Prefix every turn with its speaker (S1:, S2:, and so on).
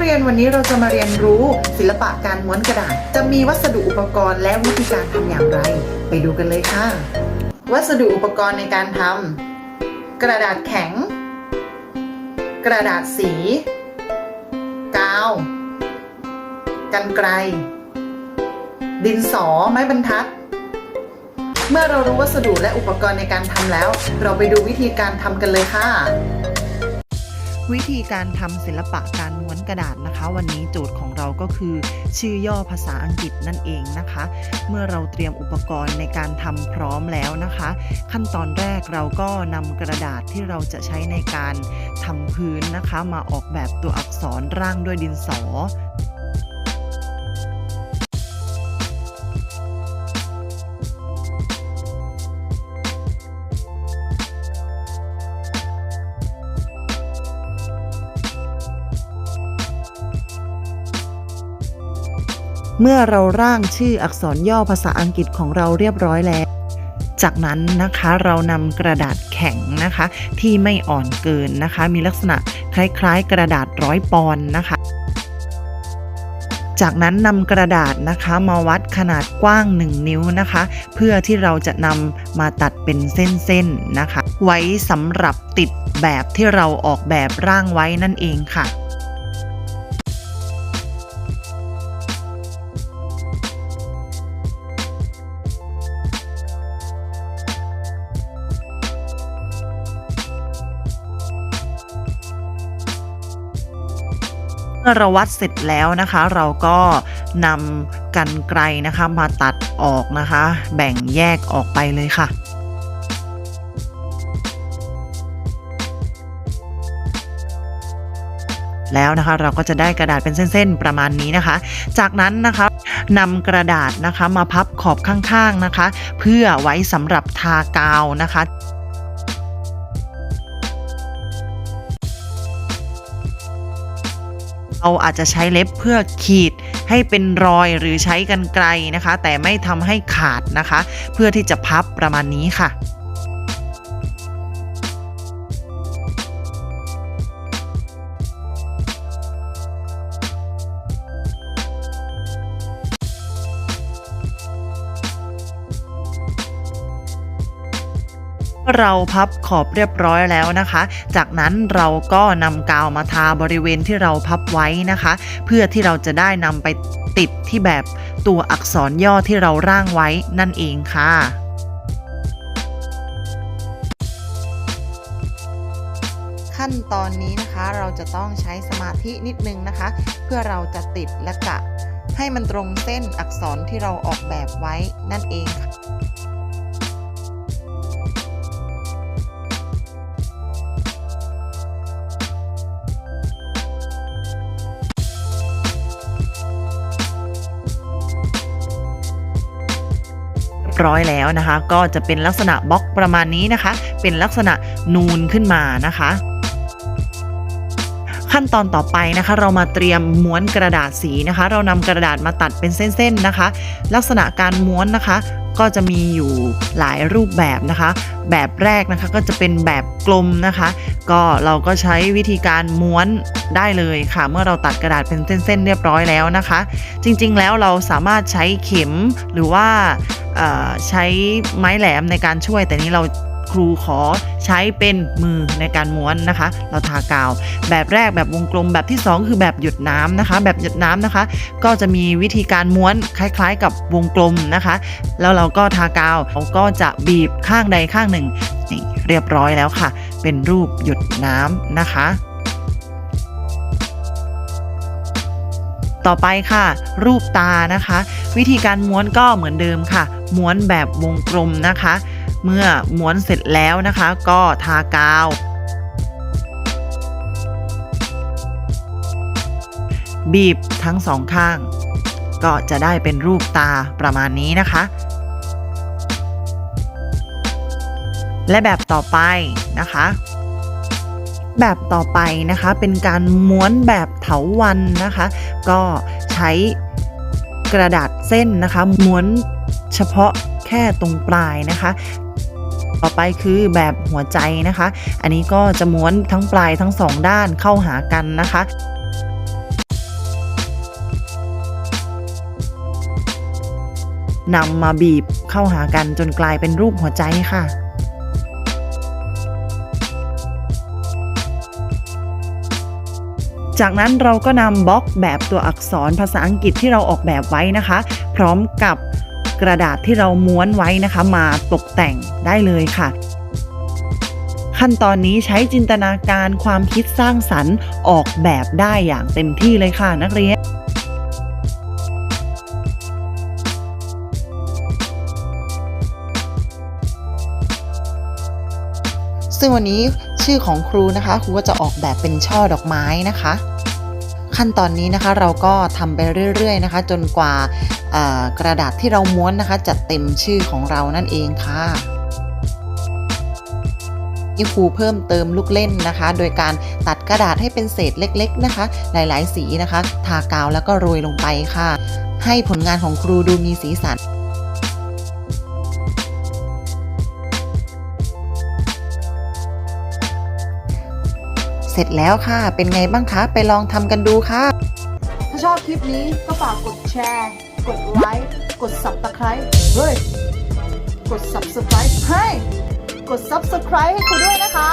S1: เรียนวันนี้เราจะมาเรียนรู้ศิลปะการม้วนกระดาษ จะมีวัสดุอุปกรณ์และวิธีการทำอย่างไร ไปดูกันเลยค่ะ วัสดุอุปกรณ์ในการทำกระดาษแข็ง กระดาษสี กาว กันไกรดินสอไม้บรรทัด เมื่อเรารู้วัสดุและอุปกรณ์ในการทำแล้ว เราไปดูวิธีการทำกันเลยค่ะ วิธีการทำศิลปะการม้วนกระดาษนะคะ วันนี้โจทย์ของเราก็คือ ชื่อย่อภาษาอังกฤษนั่นเองนะคะ เมื่อเราเตรียมอุปกรณ์ในการทำพร้อมแล้วนะคะ ขั้นตอนแรกเราก็นำกระดาษที่เราจะใช้ในการทำพื้นนะคะ มาออกแบบตัวอักษรร่างด้วยดินสอ เมื่อเราร่างชื่ออักษรย่อภาษาอังกฤษของเราเรียบร้อยแล้ว จากนั้นนะคะเรานำกระดาษแข็งนะคะ ที่ไม่อ่อนเกินนะคะ มีลักษณะคล้ายๆ กระดาษร้อยปอนนะคะจากนั้นนำกระดาษนะคะมาวัดขนาดกว้าง 1 นิ้วนะคะ เพื่อที่เราจะนำมาตัดเป็นเส้นๆนะคะ ไว้สำหรับติดแบบที่เราออกแบบร่างไว้นั่นเองค่ะ เมื่อเราวัดเสร็จแล้วนะคะ เราก็นำกันไกลนะคะมาตัดออกนะคะ แบ่งแยกออกไปเลยค่ะแล้วนะคะเราก็จะได้กระดาษเป็นเส้นๆประมาณนี้นะคะ จากนั้นนะคะนำกระดาษนะคะมาพับขอบข้างๆนะคะ เพื่อไว้สำหรับทากาวนะคะ เราอาจจะใช้เล็บเพื่อขีดให้เป็นรอยหรือใช้กันไกลนะคะ แต่ไม่ทำให้ขาดนะคะ เพื่อที่จะพับประมาณนี้ค่ะ เราพับขอบเรียบร้อยแล้วนะคะ จากนั้นเราก็นำกาวมาทาบริเวณที่เราพับไว้นะคะ เพื่อที่เราจะได้นำไปติดที่แบบตัวอักษรย่อที่เราร่างไว้นั่นเองค่ะขั้นตอนนี้นะคะเราจะต้องใช้สมาธินิดนึงนะคะ เพื่อเราจะติดและกะ ให้มันตรงเส้นอักษรที่เราออกแบบไว้นั่นเองค่ะ ร้อยแล้วนะคะ ก็จะเป็นลักษณะบล็อกประมาณนี้นะคะ เป็นลักษณะนูนขึ้นมานะคะขั้นตอนต่อไปนะคะ เรามาเตรียมม้วนกระดาษสีนะคะ เรานำกระดาษมาตัดเป็นเส้นๆนะคะ ลักษณะการม้วนนะคะ ก็จะมีอยู่หลายรูปแบบนะคะ แบบแรกนะคะก็จะเป็นแบบกลมนะคะ ก็เราก็ใช้วิธีการม้วนได้เลยค่ะ เมื่อเราตัดกระดาษเป็นเส้นๆเรียบร้อยแล้วนะคะ จริงๆแล้วเราสามารถใช้เข็มหรือว่าใช้ไม้แหลมในการช่วยแต่นี้เรา ครูขอใช้เป็นมือในการม้วนนะคะ เราทากาว แบบแรกแบบวงกลมแบบที่ 2 คือแบบหยดน้ำนะคะ แบบหยดน้ำนะคะ ก็จะมีวิธีการม้วนคล้าย ๆ กับวงกลมนะคะ แล้วเราก็ทากาวเราก็จะบีบข้างใดข้างหนึ่งนี่เรียบร้อยแล้วค่ะ เป็นรูปหยดน้ำนะคะต่อไปค่ะ รูปตานะคะ วิธีการม้วนก็เหมือนเดิมค่ะ ม้วนแบบวงกลมนะคะ เมื่อม้วนเสร็จแล้วนะคะ ก็ทากาว บีบทั้งสองข้าง ก็จะได้เป็นรูปตาประมาณนี้นะคะ และแบบต่อไปนะคะแบบต่อไปนะคะเป็นการม้วนแบบเถาวันนะคะ ก็ใช้กระดาษเส้นนะคะ ม้วนเฉพาะแค่ตรงปลายนะคะ ต่อไปคือแบบหัวใจนะคะ อันนี้ก็จะม้วนทั้งปลายทั้งสองด้านเข้าหากันนะคะนำมาบีบเข้าหากันจนกลายเป็นรูปหัวใจค่ะ จากนั้นเราก็นำบล็อกแบบตัวอักษรภาษาอังกฤษที่เราออกแบบไว้นะคะ พร้อมกับ กระดาษที่เราม้วนไว้นะคะ มาตกแต่งได้เลยค่ะ ขั้นตอนนี้ใช้จินตนาการความคิดสร้างสรรค์ออกแบบได้อย่างเต็มที่เลยค่ะนักเรียนซึ่งวันนี้ชื่อของครูนะคะ ครูก็จะออกแบบเป็นช่อดอกไม้นะคะ ขั้นตอนนี้นะคะเราก็ทำไปเรื่อยๆนะคะ จนกว่ากระดาษที่เราม้วนนะคะ จะเต็มชื่อของเรานั่นเองค่ะนี่ครูเพิ่มเติมลูกเล่นนะคะ โดยการตัดกระดาษให้เป็นเศษเล็ก ๆนะคะ หลายๆ สีนะคะ ทากาวแล้วก็โรยลงไปค่ะ ให้ผลงานของครูดูมีสีสัน สร็จแล้วค่ะ เป็นไงบ้างคะ ไปลองทำกันดูค่ะ
S2: ถ้าชอบคลิปนี้ก็ฝากกดแชร์ กดไลค์ กดสับตะไคร้เฮ้ย กด subscribe ให้ กด subscribe ให้คุณด้วยนะคะ